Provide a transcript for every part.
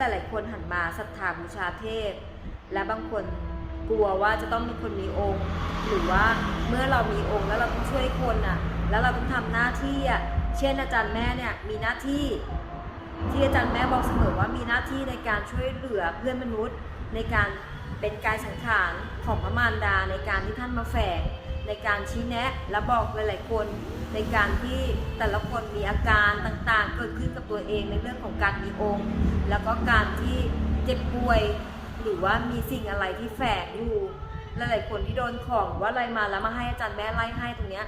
แต่หลายคนหันมาศรัทธาบูชาเทพ และบางคนกลัวว่าจะต้องมีคนมีองค์ หรือว่าเมื่อเรามีองค์แล้วเราต้องช่วยคนอะ แล้วเราต้องทำหน้าที่อะเช่นอาจารย์แม่เนี่ยมีหน้าที่ ที่อาจารย์แม่บอกเสมอว่ามีหน้าที่ในการช่วยเหลือเพื่อนมนุษย์ ในการเป็นกายสังขารของพระมารดาในการที่ท่านมาแฝง ในการชี้แนะ และบอกหลายๆคน ในการที่แต่ละคนมีอาการต่างๆ เกิดขึ้นกับตัวเองในเรื่องของการมีองค์ แล้วก็การที่เจ็บป่วย หรือว่ามีสิ่งอะไรที่แฝงอยู่หลายๆคนที่โดนของว่าอะไรมาแล้วมาให้อาจารย์แม่ไล่ให้ตรงเนี้ย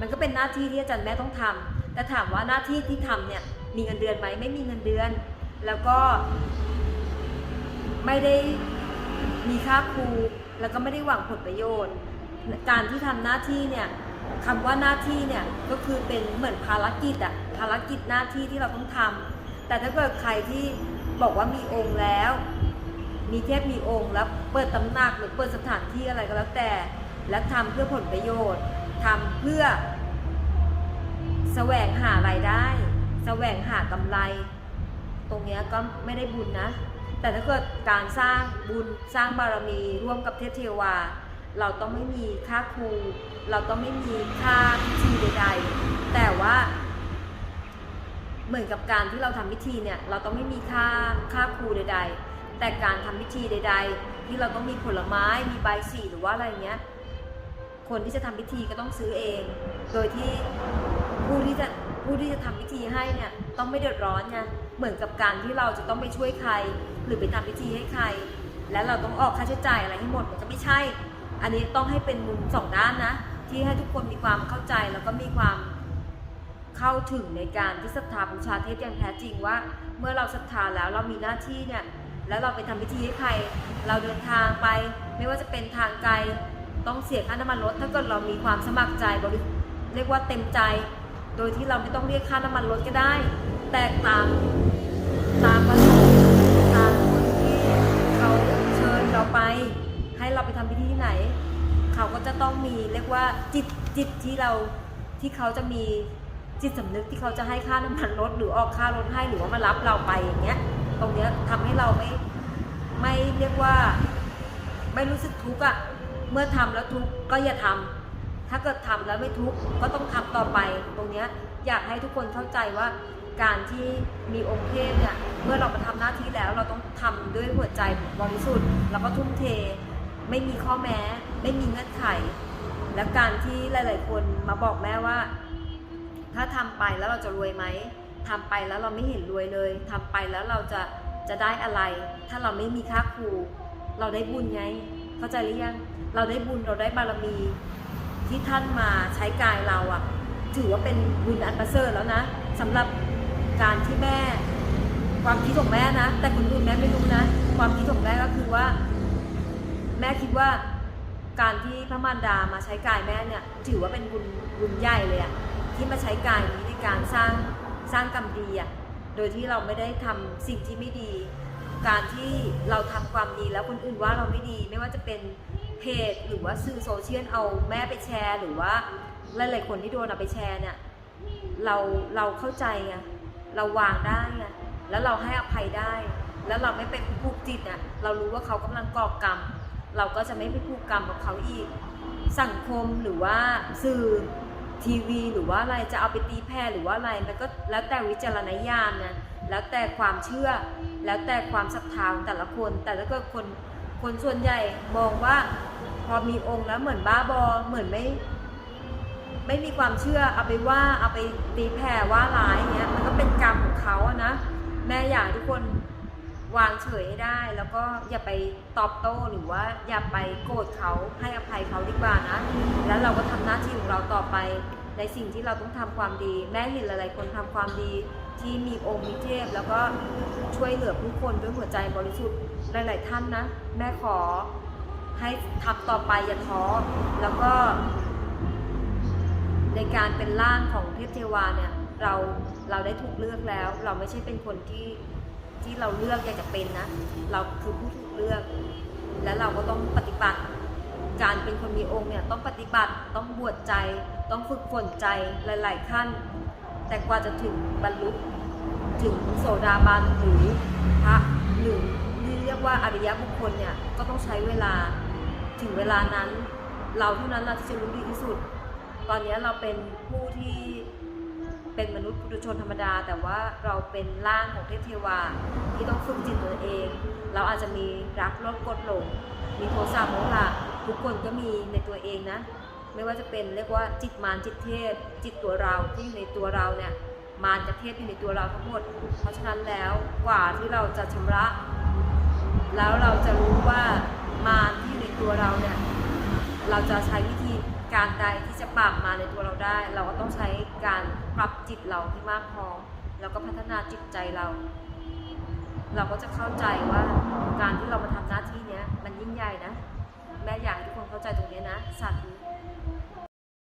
มันก็เป็นหน้าที่ที่อาจารย์แม่ต้องทำแต่ถามว่าหน้าที่ที่ทำเนี่ยมีเงินเดือนไหมไม่มีเงินเดือน แล้วก็ไม่ได้มีค่าครูแล้วก็ไม่ได้หวังผลประโยชน์ การที่ทำหน้าที่เนี่ยคำว่าหน้าที่เนี่ยก็คือเป็นเหมือนภารกิจอะภารกิจหน้าที่ที่เราต้องทำแต่ถ้าเกิดใครที่บอกว่ามีองค์แล้ว มีเทพมีองค์แล้วเปิดตำหนักหรือเปิดสถานที่อะไรก็แล้วแต่ และทำเพื่อผลประโยชน์ทำเพื่อแสวงหารายได้ แสวงหากำไร ตรงเนี้ยก็ไม่ได้บุญนะ แต่ถ้าเกิดการสร้างบุญสร้างบารมีร่วมกับเทพเทวา เราต้องไม่มีค่าครู เราต้องไม่มีค่าพิธีใด ๆ แต่ว่า เหมือนกับการที่เราทำพิธีเนี่ย เราต้องไม่มีค่าค่าครูใด ๆ แต่การทำพิธีใด ๆ ที่เราต้องมีผลไม้มีใบสีหรือว่าอะไรเงี้ยคนที่จะทำพิธีก็ต้องซื้อเอง โดยที่ผู้ที่จะผู้ที่จะทำพิธีให้เนี่ยต้องไม่เดือดร้อนไงเหมือนกับการที่เราจะต้องไปช่วยใคร หรือไปทำพิธีให้ใคร แล้วเราต้องออกค่าใช้จ่ายอะไรให้หมดมันจะไม่ใช่ อันนี้ต้องให้เป็นมุมสองด้านนะ ที่ให้ทุกคนมีความเข้าใจแล้วก็มีความเข้าถึงในการที่ศรัทธาบูชาเทพอย่างแท้จริงว่า เมื่อเราศรัทธาแล้วเรามีหน้าที่เนี่ยแล้วเราไปทำพิธีให้ใคร เราเดินทางไป ไม่ว่าจะเป็นทางไกลต้องเสียค่าน้ำมันรถ ถ้าเกิดเรามีความสมัครใจบริเรียกว่าเต็มใจ โดยที่เราไม่ต้องเรียกค่าน้ำมันรถก็ได้ แต่ตามตามประสงค์ตามคนที่เขาเชิญเราไป ให้เราไปทำพิธีที่ไหน เขาก็จะต้องมีเรียกว่าจิตจิตที่เราที่เขาจะมีจิตสำนึกที่เขาจะให้ค่าน้ำมันรถหรือออกค่ารถให้หรือว่ามารับเราไปอย่างเงี้ย ตรงเนี้ยทำให้เราไม่ไม่เรียกว่า ไม่รู้สึกทุกข์อะเมื่อทำแล้วทุกข์ก็อย่าทำถ้าเกิดทำแล้วไม่ทุกข์ก็ต้องทำต่อไป ตรงเนี้ยอยากให้ทุกคนเข้าใจว่าการที่มีองค์เทพเนี่ยเมื่อเรามาทำหน้าที่แล้วเราต้องทำด้วยหัวใจบริสุทธิ์แล้วก็ทุ่มเท ไม่มีข้อแม้ ไม่มีเงื่อนไข และการที่หลาย ๆ คนมาบอกแม่ว่า ถ้าทำไปแล้วเราจะรวยไหมทำไปแล้วเราไม่เห็นรวยเลยทำไปแล้วเราจะจะได้อะไร ถ้าเราไม่มีค่าครู เราได้บุญไงเข้าใจหรือยังเราได้บุญเราได้บารมี ที่ท่านมาใช้กายเราอะ่ะ ถือว่าเป็นบุญอันประเสริฐแล้วนะสำหรับการที่แม่ ความคิดของแม่นะ แต่คนอื่นแม่ไม่รู้นะ ความคิดของแม่ก็คือว่า แม่คิดว่าการที่พระมารดามาใช้กายแม่เนี่ยถือว่าเป็นบุญบุญใหญ่เลยอะที่มาใช้กายนี้ในการสร้างสร้างกรรมดีอะโดยที่เราไม่ได้ทำสิ่งที่ไม่ดี การที่เราทำความดีแล้วคนอื่นว่าเราไม่ดี ไม่ว่าจะเป็นเพจหรือว่าสื่อโซเชียลเอาแม่ไปแชร์ หรือว่าหลายๆคนที่โดนเอาไปแชร์เนี่ยเราเราเข้าใจไงเราวางได้ไงแล้วเราให้อภัยได้ แล้วเราไม่เป็นผูกจิตอะเรารู้ว่าเขากำลังก่อกรรม เราก็จะไม่ไปผูกกรรมกับเขาอีก สังคมหรือว่าสื่อทีวีหรือว่าอะไรจะเอาไปตีแผ่หรือว่าอะไรมันก็แล้วแต่วิจารณญาณนะแล้วแต่ความเชื่อ แล้วแต่ความศรัทธาของแต่ละคน แต่ถ้าเกิดคนคนส่วนใหญ่มองว่าพอมีองค์แล้วเหมือนบ้าบอเหมือนไม่ไม่มีความเชื่อเอาไปว่าเอาไปตีแผ่ว่าร้ายเงี้ยมันก็เป็นกรรมของเขาอะนะแม่อยากทุกคน วางเฉยให้ได้ แล้วก็อย่าไปตอบโต้หรือว่าอย่าไปโกรธเขาให้อภัยเขาดีกว่านะ แล้วเราก็ทำหน้าที่ของเราต่อไป ในสิ่งที่เราต้องทำความดี แม่เห็นหลายๆคนทำความดีที่มีองค์มีเทพ แล้วก็ช่วยเหลือผู้คนด้วยหัวใจบริสุทธิ์หลาย ๆ ท่านนะ แม่ขอให้ทำต่อไปอย่าท้อแล้วก็ ในการเป็นร่างของเทพเทวาเนี่ยเราเราได้ถูกเลือกแล้ว เราไม่ใช่เป็นคนที่ ที่เราเลือกอยากจะเป็นนะ เราคือผู้ถูกเลือก และเราก็ต้องปฏิบัติ การเป็นคนมีองค์เนี่ยต้องปฏิบัติต้องบวชใจ ต้องฝึกฝนใจหลาย ๆ ขั้น แต่กว่าจะถึงบรรลุถึงโสดาบันหรือพระหรือเรียกว่าอริยบุคคลเนี่ยก็ต้องใช้เวลาถึงเวลานั้น เราเท่านั้นเราที่จะรู้ดีที่สุด ตอนนี้เราเป็นผู้ที่ เป็นมนุษย์ปุถุชนธรรมดา แต่ว่าเราเป็นร่างของเทพเทวาที่ต้องฝึกจิตตัวเอง เราอาจจะมีรักโลภกดหลง มีโทสะโมหะทุกคนก็มีในตัวเองนะ ไม่ว่าจะเป็นเรียกว่าจิตมารจิตเทพ จิตตัวเราที่อยู่ในตัวเราเนี่ยมารกับเทพอยู่ในตัวเราทั้งหมด เพราะฉะนั้นแล้วกว่าที่เราจะชำระ แล้วเราจะรู้ว่ามารที่อยู่ในตัวเราเนี่ยเราจะใช้วิธี การใดที่จะปราบมาในตัวเราได้ เราก็ต้องใช้การปรับจิตเราให้มากพอแล้วก็พัฒนาจิตใจเรา เราก็จะเข้าใจว่าการที่เรามาทำหน้าที่เนี้ยมันยิ่งใหญ่นะ แม่อยากให้ทุกคนเข้าใจตรงนี้นะสาธุ